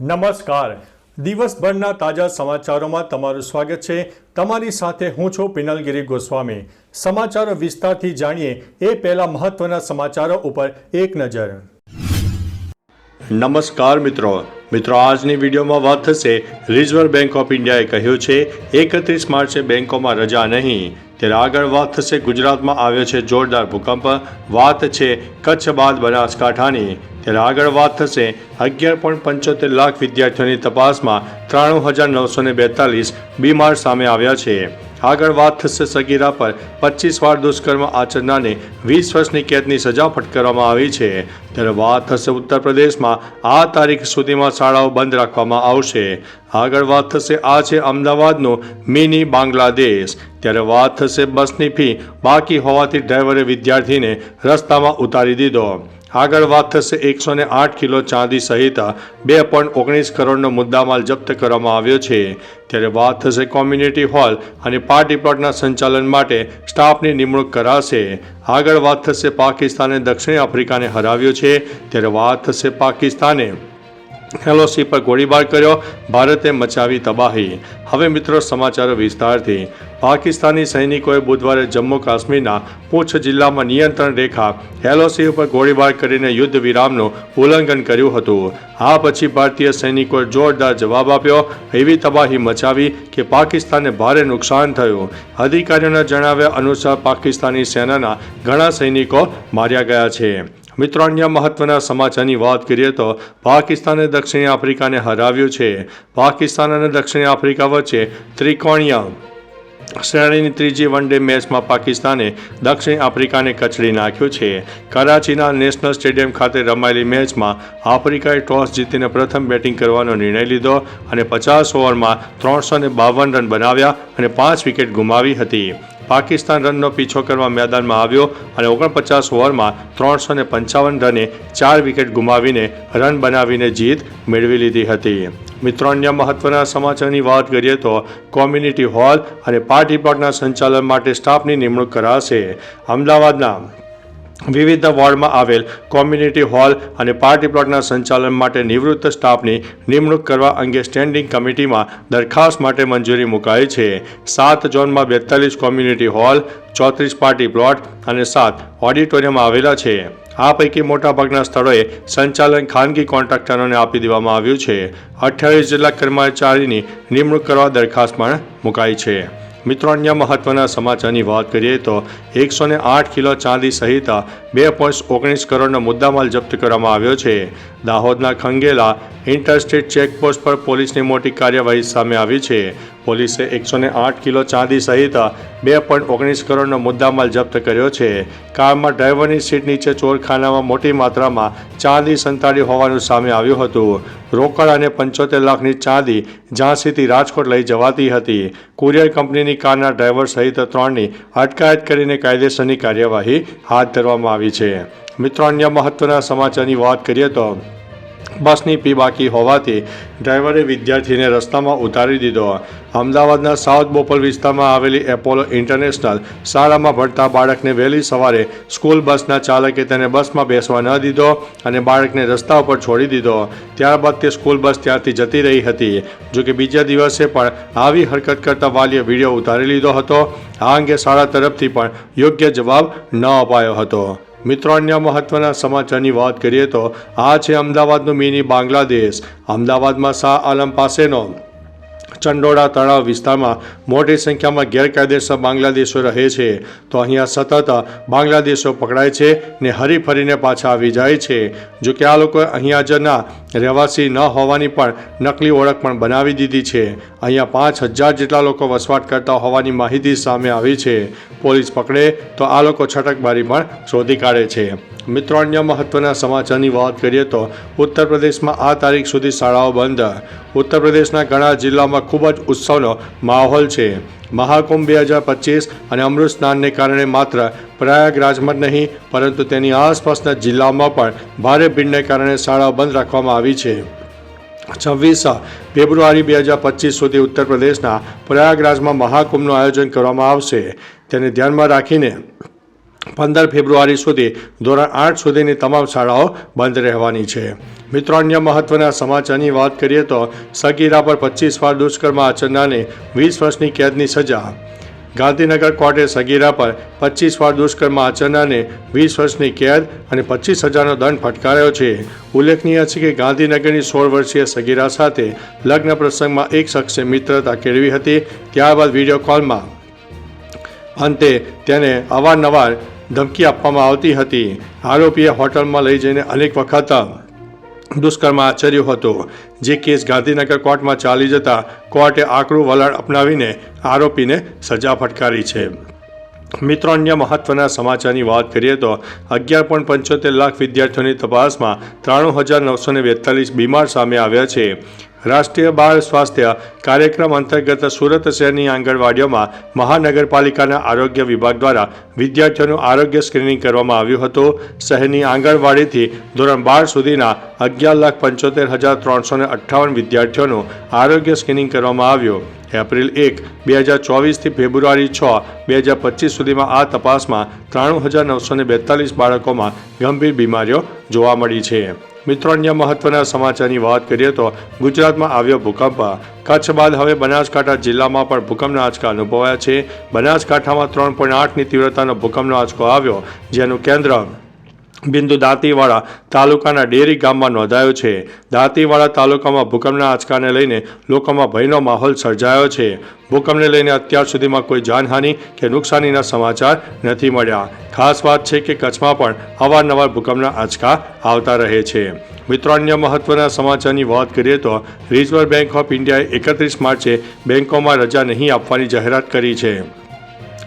નમસ્કાર. દિવસભરના તાજા સમાચારોમાં તમારું સ્વાગત છે. તમારી સાથે હું છું પિનલગીરી ગોસ્વામી. સમાચારો વિસ્તારથી જાણીએ એ પહેલા મહત્વના સમાચારો ઉપર એક નજર. નમસ્કાર મિત્રો. મિત્રો, આજની વિડીયોમાં વાત થશે રિઝર્વ બેંક ઓફ ઇન્ડિયાએ કહ્યું છે, એકત્રીસ માર્ચે બેંકોમાં રજા નહીં. ત્યારે આગળ વાત થશે ગુજરાતમાં આવ્યો છે જોરદાર ભૂકંપ. વાત છે કચ્છ બાદ બનાસકાંઠાની. ત્યારે આગળ વાત થશે અગિયાર પોઈન્ટ પંચોતેર લાખ વિદ્યાર્થીઓની તપાસમાં ત્રાણું હજાર નવસો ને બેતાલીસ બીમાર સામે આવ્યા છે. આગળ વાત થશે સગીરા પર. પચીસ વાર દુષ્કર્મ આચરનારને વીસ વર્ષની કેદની સજા ફટકારવામાં આવી છે. ત્યારે વાત થશે ઉત્તર પ્રદેશમાં આ તારીખ સુધીમાં શાળાઓ બંધ રાખવામાં આવશે. આગળ વાત થશે આ છે અમદાવાદનો મિની બાંગ્લાદેશ. ત્યારે વાત થશે બસની ફી. બાકી હોવાથી ડ્રાઈવરે વિદ્યાર્થીને રસ્તામાં ઉતારી દીધો. આગળ વાત થશે એકસો ને આઠ કિલો ચાંદી સહિત બે પોઈન્ટ ઓગણીસ કરોડનો મુદ્દામાલ જપ્ત કરવામાં આવ્યો છે. ત્યારે વાત થશે કોમ્યુનિટી હોલ અને પાર્ટી પ્લોટના સંચાલન માટે સ્ટાફની નિમણૂક કરાશે. આગળ વાત થશે પાકિસ્તાને દક્ષિણ આફ્રિકાને હરાવ્યો છે. ત્યારે વાત થશે પાકિસ્તાને. એલઓસી પર ગોળીબાર કર્યો, ભારતે મચાવી તબાહી. હવે મિત્રો સમાચારો વિસ્તારથી. પાકિસ્તાની સૈનિકોએ બુધવારે જમ્મુ કાશ્મીરના પૂંછ જિલ્લામાં નિયંત્રણ રેખા એલઓસી ઉપર ગોળીબાર કરીને યુદ્ધ વિરામનું ઉલ્લંઘન કર્યું હતું. આ પછી ભારતીય સૈનિકોએ જોરદાર જવાબ આપ્યો, એવી તબાહી મચાવી કે પાકિસ્તાનને ભારે નુકસાન થયું. અધિકારીઓના જણાવ્યા અનુસાર પાકિસ્તાની સેનાના ઘણા સૈનિકો માર્યા ગયા છે. મિત્રો, અન્ય મહત્વના સમાચારની વાત કરીએ તો પાકિસ્તાને દક્ષિણ આફ્રિકાને હરાવ્યું છે. પાકિસ્તાન અને દક્ષિણ આફ્રિકા વચ્ચે ત્રિકોણીય શ્રેણીની ત્રીજી વન ડે મેચમાં પાકિસ્તાને દક્ષિણ આફ્રિકાને કચડી નાખ્યું છે. કરાચીના નેશનલ સ્ટેડિયમ ખાતે રમાયેલી મેચમાં આફ્રિકાએ ટોસ જીતીને પ્રથમ બેટિંગ કરવાનો નિર્ણય લીધો અને પચાસ ઓવરમાં ત્રણસો બાવન રન બનાવ્યા અને પાંચ વિકેટ ગુમાવી હતી. પાકિસ્તાન રનનો પીછો કરવા મેદાનમાં આવ્યો અને ઓગણપચાસ ઓવરમાં ત્રણસો ને પંચાવન રને ચાર વિકેટ ગુમાવીને રન બનાવીને જીત મેળવી લીધી હતી. મિત્રો, અન્ય મહત્વના સમાચારની વાત કરીએ તો કોમ્યુનિટી હોલ અને પાર્ટી પ્લોટના સંચાલન માટે સ્ટાફની નિમણૂક કરાશે. અમદાવાદના વિવિધ વોર્ડમાં આવેલ કોમ્યુનિટી હોલ અને પાર્ટી પ્લોટના સંચાલન માટે નિવૃત્ત સ્ટાફની નિમણૂક કરવા અંગે સ્ટેન્ડિંગ કમિટીમાં દરખાસ્ત માટે મંજૂરી મુકાઈ છે. સાત ઝોનમાં બેતાલીસ કોમ્યુનિટી હોલ, ચોત્રીસ પાર્ટી પ્લોટ અને સાત ઓડિટોરિયમ આવેલા છે. આ પૈકી મોટાભાગના સ્થળોએ સંચાલન ખાનગી કોન્ટ્રાક્ટરોને આપી દેવામાં આવ્યું છે. અઠ્યાવીસ જેટલા કર્મચારીની નિમણૂક કરવા દરખાસ્ત પણ મુકાઈ છે. મિત્રો, અન્ય મહત્વના સમાચારની વાત કરીએ તો એકસો ને આઠ કિલો ચાંદી સહિત બે પોઈન્ટ ઓગણીસ કરોડનો મુદ્દામાલ જપ્ત કરવામાં આવ્યો છે. દાહોદના ખંગેલા ઇન્ટરસ્ટેટ ચેકપોસ્ટ પર પોલીસની મોટી કાર્યવાહી સામે આવી છે. પોલીસે એકસો આઠ કિલો ચાંદી સહિત બે પોઈન્ટ ઓગણીસ કરોડનો મુદ્દામાલ જપ્ત કર્યો છે. કારમાં ડ્રાઈવરની સીટ નીચે ચોરખાનામાં મોટી માત્રામાં ચાંદી સંતાડી હોવાનું સામે આવ્યું હતું. રોકડ અને પંચોતેર લાખની ચાંદી ઝાંસીથી રાજકોટ લઈ જવાતી હતી. કુરિયર કંપનીની કારના ડ્રાઈવર સહિત ત્રણની અટકાયત કરીને કાયદેસરની કાર્યવાહી હાથ ધરવામાં આવી છે. મિત્રો, અન્ય મહત્વના સમાચારની વાત કરીએ તો બસની પી બાકી હોવાથી ડ્રાઈવરે વિદ્યાર્થીને રસ્તામાં ઉતારી દીધો. અમદાવાદના સાઉથ બોપલ વિસ્તારમાં આવેલી એપોલો ઇન્ટરનેશનલ શાળામાં ભણતા બાળકને વહેલી સવારે સ્કૂલ બસના ચાલકે તેને બસમાં બેસવા ન દીધો અને બાળકને રસ્તા ઉપર છોડી દીધો. ત્યારબાદ તે સ્કૂલ બસ ત્યાંથી જતી રહી હતી. જોકે બીજા દિવસે પણ આવી હરકત કરતા વાલીએ વીડિયો ઉતારી લીધો હતો. આ અંગે શાળા તરફથી પણ યોગ્ય જવાબ ન અપાયો હતો. મિત્રો, અન્ય મહત્વના સમાચારની વાત કરીએ તો આ છે અમદાવાદનું મિની બાંગ્લાદેશ. અમદાવાદમાં શાહ આલમ પાસેનો ચંડોળા તળાવ વિસ્તારમાં મોટી સંખ્યામાં ગેરકાયદેસર બાંગ્લાદેશો રહે છે. તો અહીંયા સતત બાંગ્લાદેશો પકડાય છે ને હરીફરીને પાછા આવી જાય છે. જો કે આ લોકો અહીંયા જના રહેવાસી ન હોવાની પણ નકલી ઓળખ પણ બનાવી દીધી છે. અહીંયા પાંચ હજાર જેટલા લોકો વસવાટ કરતા હોવાની માહિતી સામે આવી છે. પોલીસ પકડે તો આ લોકો છટકબારી પણ શોધી કાઢે છે. મિત્રો, અન્ય મહત્વના સમાચારની વાત કરીએ તો ઉત્તર પ્રદેશમાં આ તારીખ સુધી શાળાઓ બંધ. ઉત્તર પ્રદેશના ઘણા જિલ્લામાં ખૂબ જ ઉત્સવનો માહોલ છે. મહાકુંભ બે હજાર પચીસ અને અમૃત સ્નાનને કારણે માત્ર પ્રયાગરાજમાં જ નહીં, પરંતુ તેની આસપાસના જિલ્લાઓમાં પણ ભારે ભીડને કારણે શાળાઓ બંધ રાખવામાં આવી છે. છવ્વીસ ફેબ્રુઆરી બે હજાર પચીસ સુધી ઉત્તર પ્રદેશના પ્રયાગરાજમાં મહાકુંભનું આયોજન કરવામાં આવશે. તેને ધ્યાનમાં રાખીને પંદર ફેબ્રુઆરી સુધી ધોરણ આઠ સુધીની તમામ શાળાઓ બંધ રહેવાની છે. મિત્રો, અન્ય મહત્વના સમાચારની વાત કરીએ તો સગીરા પર પચીસ વાર દુષ્કર્મ આચરનારને વીસ વર્ષની કેદની સજા. ગાંધીનગર કોર્ટે સગીરા પર પચીસ વાર દુષ્કર્મ આચરનારને વીસ વર્ષની કેદ અને પચીસ હજારનો દંડ ફટકાર્યો છે. ઉલ્લેખનીય છે કે ગાંધીનગરની સોળ વર્ષીય સગીરા સાથે લગ્ન પ્રસંગમાં એક શખ્સે મિત્રતા કેળવી હતી. ત્યારબાદ વીડિયો કોલમાં અંતે તેને અવારનવાર ધમકી આપવામાં આવતી હતી. આરોપીએ હોટલમાં લઈ જઈને અનેક વખત દુષ્કર્મ આચર્યું હતું. જે કેસ ગાંધીનગર કોર્ટમાં ચાલી જતા કોર્ટે આકરું વલણ અપનાવીને આરોપીને સજા ફટકારી છે. મિત્રો અન્ય મહત્વના સમાચારની વાત કરીએ તો અગિયાર પોઈન્ટ પંચોતેર લાખ વિદ્યાર્થીઓની તપાસમાં ત્રાણું હજાર નવસો ને બેતાલીસ બીમાર સામે આવ્યા છે. રાષ્ટ્રીય બાળ સ્વાસ્થ્ય કાર્યક્રમ અંતર્ગત સુરત શહેરની આંગણવાડીઓમાં મહાનગરપાલિકાના આરોગ્ય વિભાગ દ્વારા વિદ્યાર્થીઓનું આરોગ્ય સ્ક્રીનિંગ કરવામાં આવ્યું હતું. શહેરની આંગણવાડીથી ધોરણ બાર સુધીના અગિયાર લાખ પંચોતેર હજાર ત્રણસો અઠ્ઠાવન વિદ્યાર્થીઓનું આરોગ્ય સ્ક્રીનિંગ કરવામાં આવ્યું. એપ્રિલ એક, બે હજાર ચોવીસથી ફેબ્રુઆરી છ, બે હજાર પચીસ સુધીમાં આ તપાસમાં ત્રાણું હજાર નવસો ને બેતાલીસ બાળકોમાં ગંભીર બીમારીઓ જોવા મળી છે. મિત્રો, અન્ય મહત્વના સમાચારની વાત કરીએ તો ગુજરાતમાં આવ્યો ભૂકંપ. કચ્છ બાદ હવે બનાસકાંઠા જિલ્લામાં પણ ભૂકંપના આંચકા અનુભવાયા છે. બનાસકાંઠામાં ત્રણ પોઈન્ટ આઠની તીવ્રતાનો ભૂકંપનો આંચકો આવ્યો, જેનું કેન્દ્ર બિંદુ દાંતીવાડા તાલુકાના ડેરી ગામમાં નોંધાયો છે. દાંતીવાડા તાલુકામાં ભૂકંપના આંચકાને લઈને લોકોમાં ભયનો માહોલ સર્જાયો છે. ભૂકંપને લઈને અત્યાર સુધીમાં કોઈ જાનહાનિ કે નુકસાનીના સમાચાર નથી મળ્યા. ખાસ વાત છે કે કચ્છમાં પણ અવારનવાર ભૂકંપના આંચકા આવતા રહે છે. મિત્રો, અન્ય મહત્વના સમાચારની વાત કરીએ તો રિઝર્વ બેંક ઓફ ઇન્ડિયાએ એકત્રીસ માર્ચે બેંકોમાં રજા નહીં આપવાની જાહેરાત કરી છે.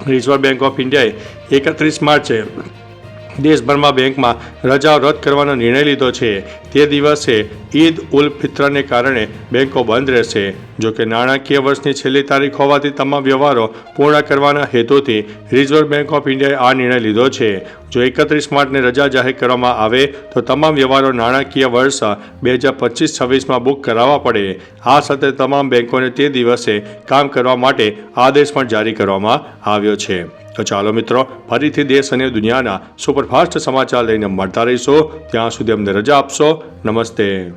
રિઝર્વ બેંક ઓફ ઇન્ડિયાએ એકત્રીસ માર્ચે દેશભરમાં બેંકમાં રજાઓ રદ કરવાનો નિર્ણય લીધો છે. તે દિવસે ઈદ ઉલ ફિત્રને કારણે બેંકો બંધ રહેશે. જો કે નાણાકીય વર્ષની છેલ્લી તારીખ હોવાથી તમામ વ્યવહારો પૂર્ણ કરવાના હેતુથી રિઝર્વ બેંક ઓફ ઇન્ડિયાએ આ નિર્ણય લીધો છે. જો એકત્રીસ માર્ચને રજા જાહેર કરવામાં આવે, તો તમામ વ્યવહારો નાણાકીય વર્ષ બે હજાર પચીસ છવ્વીસમાં બુક કરાવવા પડે. આ સાથે તમામ બેંકોને તે દિવસે કામ કરવા માટે આદેશ પણ જારી કરવામાં આવ્યો છે. તો ચાલો મિત્રો, ફરીથી દેશ અને દુનિયાના સુપરફાસ્ટ સમાચાર લઈને મળતા રહીશો. ત્યાં સુધી અમને રજા આપશો. નમસ્તે.